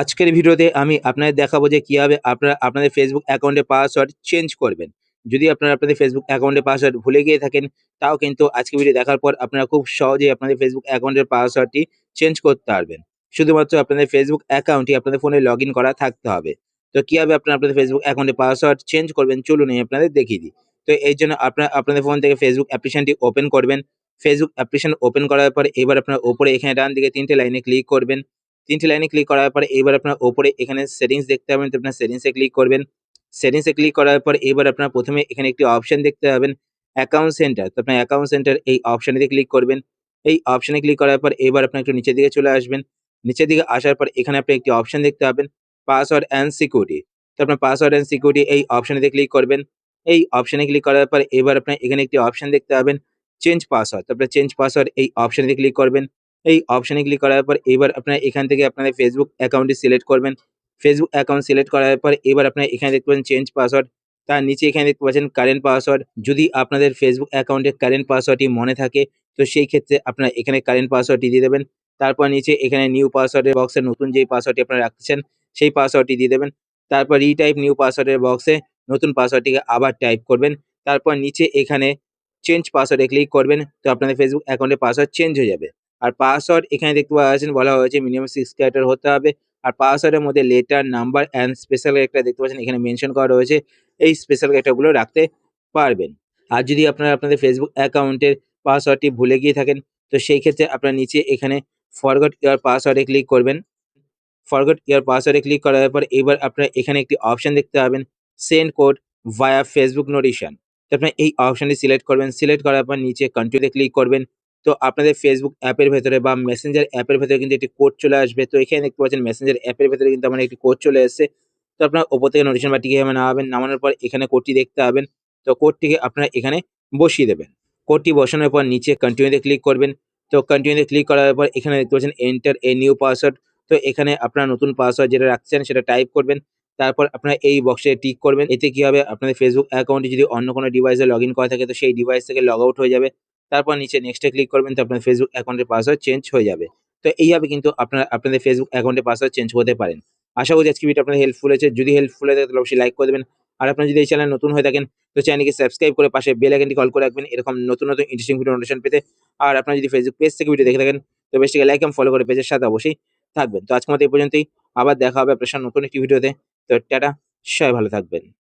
আজকের ভিডিওতে আমি আপনাদের দেখাবো যে কীভাবে আপনারা আপনাদের ফেসবুক অ্যাকাউন্টের পাসওয়ার্ড চেঞ্জ করবেন। যদি আপনারা আপনাদের ফেসবুক অ্যাকাউন্টের পাসওয়ার্ড ভুলে গিয়ে থাকেন, তাও কিন্তু আজকে ভিডিও দেখার পর আপনারা খুব সহজেই আপনাদের ফেসবুক অ্যাকাউন্টের পাসওয়ার্ডটি চেঞ্জ করতে পারবেন। শুধুমাত্র আপনাদের ফেসবুক অ্যাকাউন্টটি আপনাদের ফোনে লগ করা থাকতে হবে। তো কীভাবে আপনারা আপনাদের ফেসবুক অ্যাকাউন্টের পাসওয়ার্ড চেঞ্জ করবেন, চলুন আমি আপনাদের দেখিয়ে দিই। তো এই জন্য আপনারা আপনাদের ফোন থেকে ফেসবুক অ্যাপ্লিকেশনটি ওপেন করবেন। ফেসবুক অ্যাপ্লিকেশন ওপেন করার পর এবার আপনার ওপরে এখানে ডান দিকে তিনটে লাইনে ক্লিক করবেন। তিনটে লাইনে ক্লিক করার পর এবার আপনার ওপরে এখানে সেটিংস দেখতে পাবেন। তো আপনার সেটিংসে ক্লিক করবেন। সেটিংসে ক্লিক করার পর এবার আপনার প্রথমে এখানে একটি অপশন দেখতে পাবেন অ্যাকাউন্ট সেন্টার তো আপনার অ্যাকাউন্ট সেন্টার এই অপশানেতে ক্লিক করবেন। এই অপশানে ক্লিক করার পর এবার আপনার একটু নিচের দিকে চলে আসবেন। নিচের দিকে আসার পর এখানে আপনি একটি অপশন দেখতে পাবেন পাসওয়ার্ড অ্যান্ড সিকিউরিটি তো আপনার পাসওয়ার্ড অ্যান্ড সিকিউরিটি এই অপশানেতে ক্লিক করবেন। এই অপশানে ক্লিক করার পর এবার আপনার এখানে একটি অপশন দেখতে পাবেন চেঞ্জ পাসওয়ার্ড তারপরে চেঞ্জ পাসওয়ার্ড এই অপশানে ক্লিক করবেন। এই অপশানে ক্লিক করার পর এবার আপনারা এখান থেকে আপনাদের ফেসবুক অ্যাকাউন্ট অ্যাকাউন্টটি সিলেক্ট করবেন। ফেসবুক অ্যাকাউন্ট সিলেক্ট করার পর এবার আপনারা এখানে দেখতে পাচ্ছেন চেঞ্জ পাসওয়ার্ড তার নিচে এখানে দেখতে পাচ্ছেন কারেন্ট পাসওয়ার্ড যদি আপনাদের ফেসবুক অ্যাকাউন্টের কারেন্ট পাসওয়ার্ডটি মনে থাকে, তো সেই ক্ষেত্রে আপনারা এখানে কারেন্ট পাসওয়ার্ডটি দিয়ে দেবেন। তারপর নিচে এখানে নিউ পাসওয়ার্ডের বক্সে নতুন যেই পাসওয়ার্ডটি আপনারা রাখছেন, সেই পাসওয়ার্ডটি দিয়ে দেবেন। তারপর রিটাইপ নিউ পাসওয়ার্ডের বক্সে নতুন পাসওয়ার্ডটিকে আবার টাইপ করবেন। তারপর নিচে এখানে চেঞ্জ পাসওয়ার্ডে ক্লিক করবেন, তো আপনাদের ফেসবুক অ্যাকাউন্টের পাসওয়ার্ড চেঞ্জ হয়ে যাবে। আর পাসওয়ার্ড এখানে দেখতে পাচ্ছেন বলা হয়েছে মিনিমাম সিক্স ক্যারেক্টার হতে হবে। আর পাসওয়ার্ডের মধ্যে letter number and special character দেখতে পাচ্ছেন, এখানে মেনশন করা রয়েছে। এই স্পেশাল ক্যারেক্টারগুলো রাখতে পারবেন। আর যদি আপনারা আপনাদের ফেসবুক অ্যাকাউন্টের পাসওয়ার্ডটি ভুলে গিয়ে থাকেন, তো সেই ক্ষেত্রে আপনারা নিচে এখানে ফরগট ইয়ার পাসওয়ার্ডে ক্লিক করবেন। ফরগট ইয়ার পাসওয়ার্ডে ক্লিক করার পর এবার আপনারা এখানে একটি অপশন দেখতে পাবেন send code via Facebook notification তো আপনারা এই অপশনটি সিলেক্ট করবেন। সিলেক্ট করার পর নিচে কন্টিনিউতে ক্লিক করবেন। তো আপনাদের ফেসবুক অ্যাপের ভেতরে বা মেসেঞ্জার অ্যাপের ভেতরে কিন্তু একটি কোড চলে আসবে। তো এখানে দেখতে পাচ্ছেন মেসেঞ্জার অ্যাপের ভেতরে কিন্তু আমার একটি কোড চলে এসেছে। তো আপনার ওপর থেকে নোটিশন বাটি কীভাবে নামাবেন। নামানোর পর এখানে কোডটি দেখতে পাবেন। তো কোডটিকে আপনারা এখানে বসিয়ে দেবেন। কোডটি বসানোর পর নিচে কন্টিনিউতে ক্লিক করবেন। তো কন্টিনিউতে ক্লিক করার পর এখানে দেখতে পাচ্ছেন এন্টার এ নিউ পাসওয়ার্ড তো এখানে আপনার নতুন পাসওয়ার্ড যেটা রাখছেন সেটা টাইপ করবেন। তারপর আপনারা এই বক্সে টিক করবেন। এতে কি হবে? আপনাদের ফেসবুক অ্যাকাউন্টে যদি অন্য কোনো ডিভাইসে লগ করা থাকে, তো সেই ডিভাইস থেকে লগ আউট হয়ে যাবে। তারপর নিচে নেক্সটে ক্লিক করবেন, তো আপনার ফেসবুক অ্যাকাউন্টের পাসওয়ার্ড চেঞ্জ হয়ে যাবে। তো এইভাবে কিন্তু আপনারা, আপনাদের ফেসবুক অ্যাকাউন্টের পাসওয়ার্ড চেঞ্জ করতে পারেন আশা করি আজকে ভিডিও আপনাদের হেল্পফুল হয়েছে। যদি হেল্পফুল হয়ে থাকে, তাহলে অবশ্যই লাইক করে দেবেন। আর আপনারা যদি এই চ্যানেল নতুন হয়ে থাকেন, তো চ্যানেলকে সাবস্ক্রাইব করে পাশে বেল আইকনটি কল করে রাখবেন। এরকম নতুন নতুন ইন্টারেস্টিং ভিডিও নোটিফিকেশন পেতে। আর আপনার যদি ফেসবুক পেজ থেকে ভিডিও দেখে থাকেন, তো বেশটিকে লাইক এবং ফলো করে পেজের সাথে অবশ্যই থাকবেন। তো আজকের মতো এই পর্যন্তই। আবার দেখা হবে আপনার নতুন একটি ভিডিওতে তো টাটা, সবাই ভালো থাকবেন।